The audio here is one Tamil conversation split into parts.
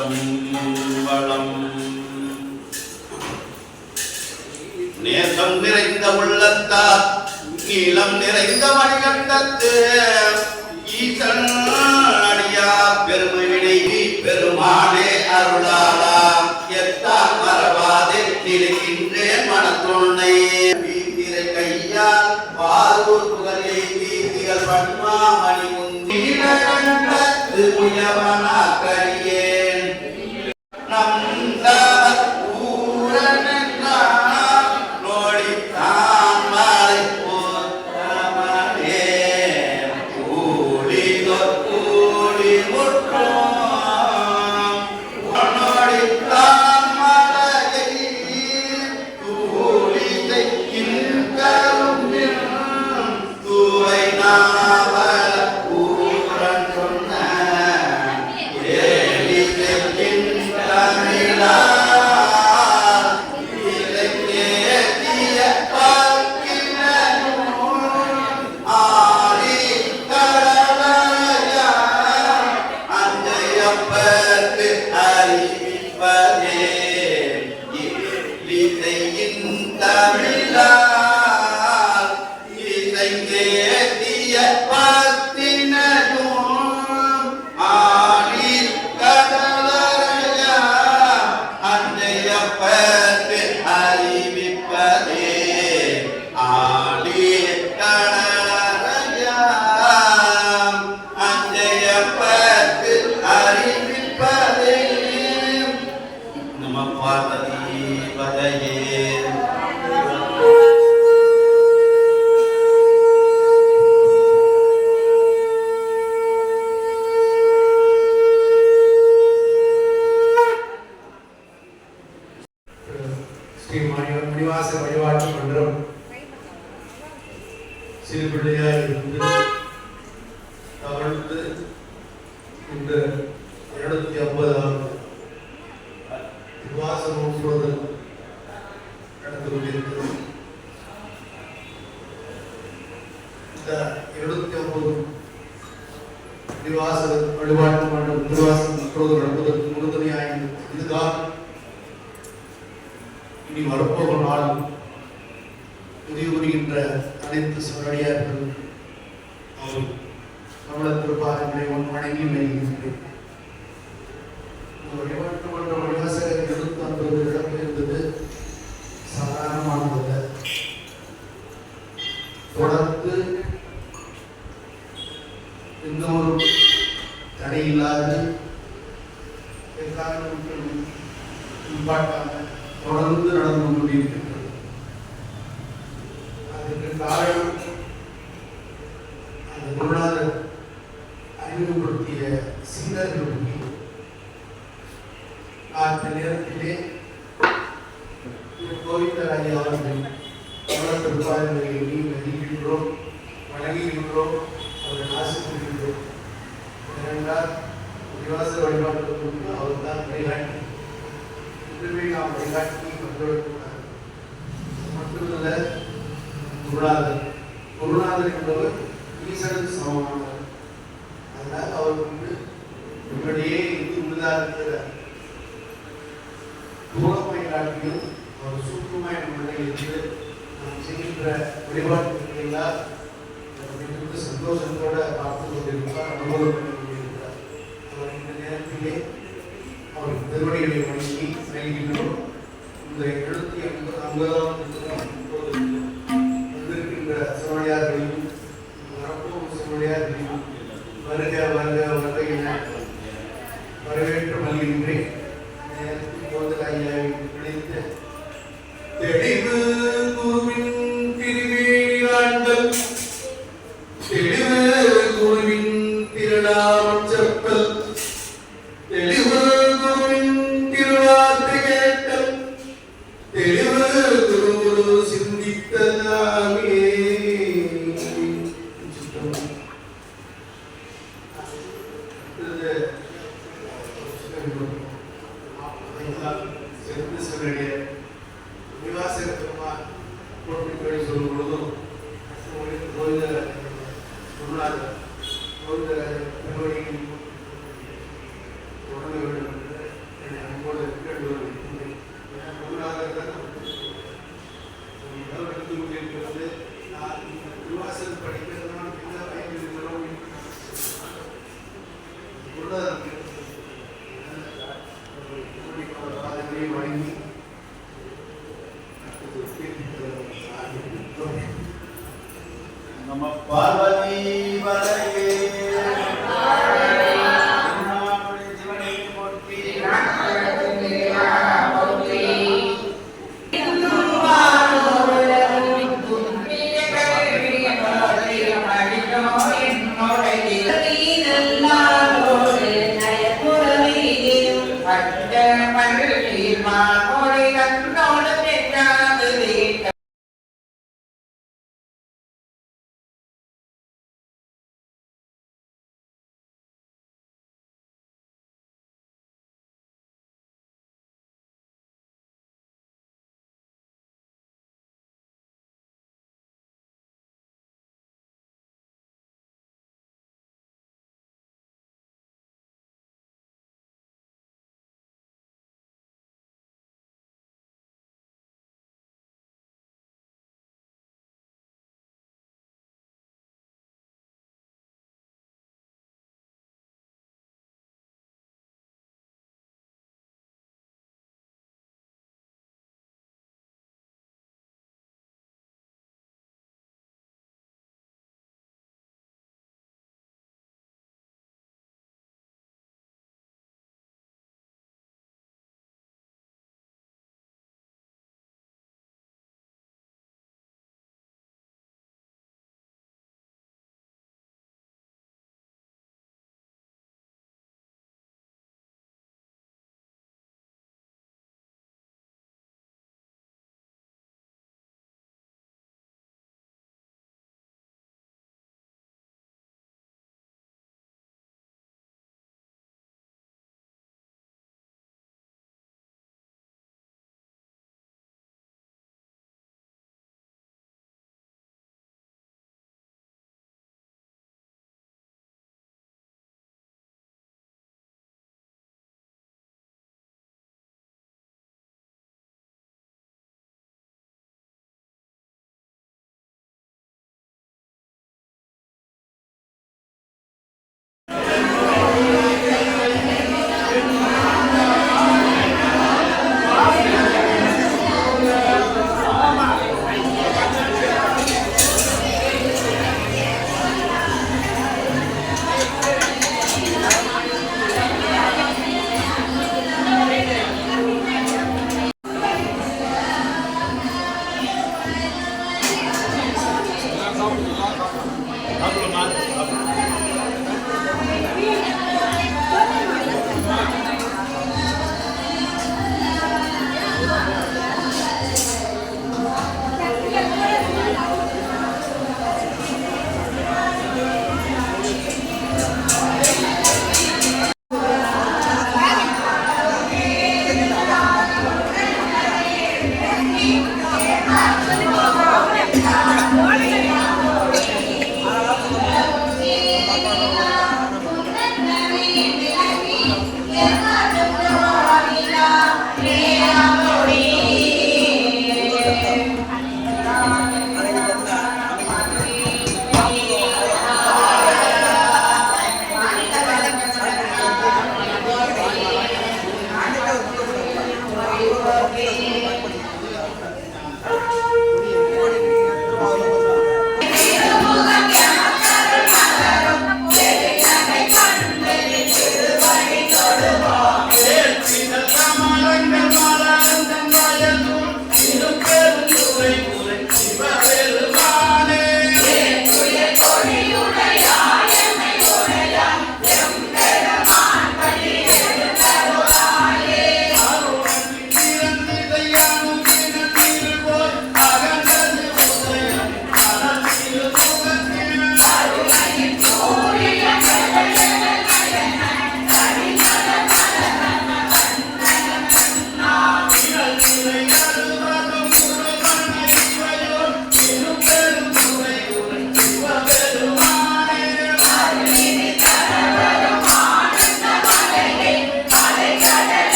சம்பளம் நேசம் நிறைந்த உள்ளத்தார் நீளம் நிறைந்த மணிகண்டத்து ஈசன் அடியார் பெருமையினை பெருமானே அருளாளா. எத்தால் மறவாதே நிலைக்கின்றேன் மனத்துணை வீதிரை கையால் பாலூர் புகழே வீதிகள் பன்மாமணி முந்தின கண்டத்து முயவனா கரிய Amém. கொண்டிருக்கிறது இந்த எழுபத்தி ஒன்பது திருவாச வழிபாட்டு மன்றம் திருவாசம் முழுவதும் நடப்பதற்கு உறுதுணையாக இதுதான். இனி வரப்போகும் நாள் உதவி புரிகின்ற அனைத்து சிவனடியார்கள் அந்த நேரத்திலே கோவிந்தராஜி அவர்கள் திருப்பாதங்களை எண்ணி மதிக்கின்றோம் வணங்குகின்றோம் அவர்கள் ஆசிர்வதிக்கின்றோம் ஏனென்றால் விவாச வழிபாட்டுக்கு அவர் தான் வழிகாட்டி இதுவே நாம் வழிகாட்டி வந்துவிடக்கூடாது மட்டுமல்ல குருநாதர் குருநாதர் என்பவர் ஈசனுக்கு சமமானவர் அதனால் அவர் வந்து நம்மிடையே இது உள்ளதாக இருக்கிறார் தூரமை ஒரு அவர் சூக்குமாய் நம்முடைய இருந்து நாம் செய்கின்ற வழிபாட்டுகளை எல்லாம் மிகுந்த சந்தோஷத்தோட பார்த்து கொண்டிருப்பார். அனுபவம் பண்ணி கொண்டிருக்கிறார். அவர் இந்த நேரத்திலே அவர் திருவடிகளை வணங்கி நல்கின்றோம். இந்த எழுநூத்தி ஐம்பது ஐம்பதாம் வந்திருக்கின்ற சிவனையார்களையும் வரப்போகும் சிவனையார்களையும் வருக வருக வருக என வரவேற்று வருகின்றேன்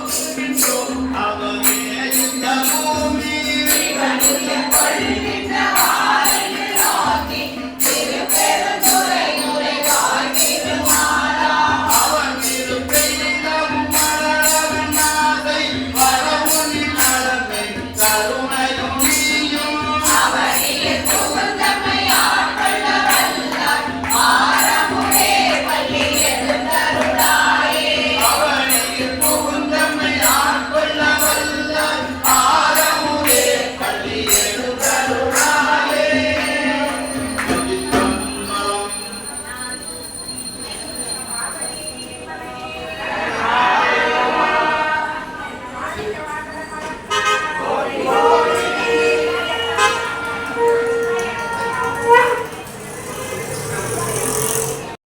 Lord.